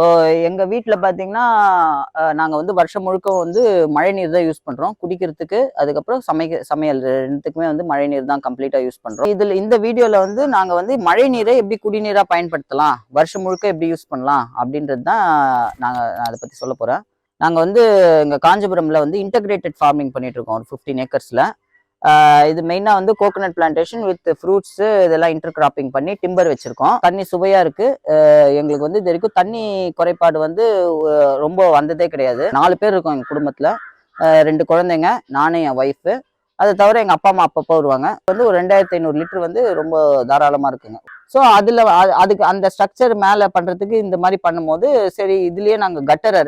இப்போ எங்கள் வீட்டில் பார்த்தீங்கன்னா நாங்கள் வந்து வருஷம் முழுக்க வந்து மழை நீர் தான் யூஸ் பண்ணுறோம் குடிக்கிறதுக்கு அதுக்கப்புறம் சமைக்க சமையல் ரெண்டுத்துக்குமே வந்து மழை நீர் தான் கம்ப்ளீட்டாக யூஸ் பண்ணுறோம் இதில் இந்த வீடியோவில் வந்து நாங்கள் வந்து மழை நீரை எப்படி குடிநீராக பயன்படுத்தலாம் வருஷம் முழுக்க எப்படி யூஸ் பண்ணலாம் அப்படின்றது தான் நாங்கள் நான் அதை பற்றி சொல்ல போகிறேன் நாங்கள் வந்து இங்கே காஞ்சிபுரமில் வந்து இன்டகிரேட்டட் ஃபார்மிங் பண்ணிகிட்ருக்கோம் இருக்கோம். ஒரு ஃபிஃப்டீன் ஏக்கர்ஸில் இது மெயினாக வந்து கோகோனட் பிளான்டேஷன் வித் ஃப்ரூட்ஸ் இதெல்லாம் இன்டர் கிராப்பிங் பண்ணி டிம்பர் வச்சிருக்கோம். தண்ணி சுவையாக இருக்கு. எங்களுக்கு வந்து இது வரைக்கும் தண்ணி குறைபாடு வந்து ரொம்ப வந்ததே கிடையாது. நாலு பேர் இருக்கோம் எங்கள் குடும்பத்தில். ரெண்டு குழந்தைங்க நானும் என் ஒய்ஃபு அதை தவிர எங்கள் அப்பா அம்மா அப்பப்போ வருவாங்க. வந்து ஒரு ரெண்டாயிரத்தி ஐநூறு லிட்டர் வந்து ரொம்ப தாராளமாக இருக்குங்க. ஸோ அதில் அதுக்கு அந்த ஸ்ட்ரக்சர் மேலே பண்ணுறதுக்கு இந்த மாதிரி பண்ணும்போது சரி இதுலேயே நாங்கள் கட்டரை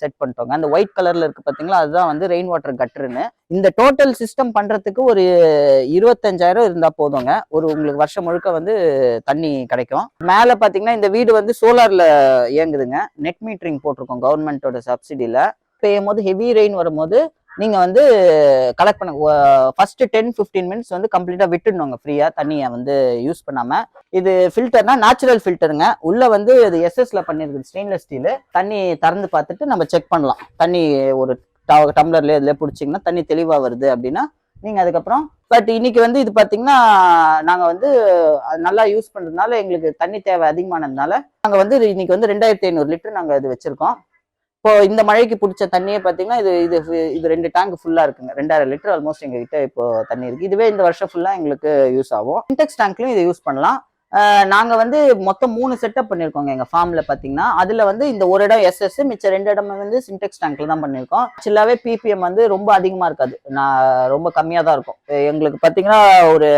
செட் பண்ணிட்டோங்க. அந்த ஒயிட் கலரில் இருக்கு பார்த்தீங்களா அதுதான் வந்து ரெயின் வாட்டர் கட்டருன்னு இந்த டோட்டல் சிஸ்டம் பண்ணுறதுக்கு ஒரு இருபத்தஞ்சாயிரம் இருந்தால் போதுங்க. ஒரு உங்களுக்கு வருஷம் முழுக்க வந்து தண்ணி கிடைக்கும். மேலே பார்த்தீங்கன்னா இந்த வீடு வந்து சோலாரில் இயங்குதுங்க. நெட் மீட்டரிங் போட்டிருக்கோம் கவர்மெண்ட்டோட சப்சிடியில் பெய்யும் போது ஹெவி ரெயின் வரும்போது நீங்கள் வந்து கலெக்ட் பண்ண ஃபஸ்ட்டு டென் 15 மினிட்ஸ் வந்து கம்ப்ளீட்டாக விட்டுடணுங்க ஃப்ரீயாக தண்ணியை வந்து யூஸ் பண்ணாமல் இது ஃபில்டர்னா நேச்சுரல் ஃபில்டருங்க உள்ளே வந்து இது எஸ்எஸ்ல பண்ணியிருக்குது ஸ்டெயின்லெஸ் ஸ்டீலு தண்ணி திறந்து பார்த்துட்டு நம்ம செக் பண்ணலாம். தண்ணி ஒரு ட- டம்ளர்ல இதில் பிடிச்சிங்கன்னா தண்ணி தெளிவாக வருது அப்படின்னா நீங்கள் அதுக்கப்புறம் பட் இன்னைக்கு வந்து இது பார்த்தீங்கன்னா நாங்கள் வந்து அது நல்லா யூஸ் பண்ணுறதுனால எங்களுக்கு தண்ணி தேவை அதிகமானதுனால நாங்கள் வந்து இன்னைக்கு வந்து ரெண்டாயிரத்தி ஐநூறு லிட்டர் நாங்கள் இது வச்சுருக்கோம். இப்போ இந்த மழைக்கு பிடிச்ச தண்ணியே பார்த்தீங்கன்னா இது இது இது ரெண்டு டேங்க் ஃபுல்லாக இருக்குங்க. ரெண்டாயிரம் லிட்டர் ஆல்மோஸ்ட் எங்ககிட்ட இப்போ தண்ணி இருக்குது இதுவே இந்த வருஷம் ஃபுல்லாக எங்களுக்கு யூஸ் ஆகும். இன்டெக்ஸ் டேங்க்லையும் இதை யூஸ் பண்ணலாம். நாங்கள் வந்து மொத்தம் மூணு செட்டப் பண்ணியிருக்கோங்க எங்கள் ஃபார்மில் பார்த்தீங்கன்னா அதில் வந்து இந்த ஒரு இடம் எஸ்எஸ் மிச்சம் ரெண்டு இடம் வந்து சின்டெக்ஸ் டேங்க்ல தான் பண்ணியிருக்கோம் ஆக்சுவலாவே பிபிஎம் வந்து ரொம்ப அதிகமாக இருக்காது. நான் ரொம்ப கம்மியாக தான் இருக்கும். எங்களுக்கு பார்த்தீங்கன்னா ஒரு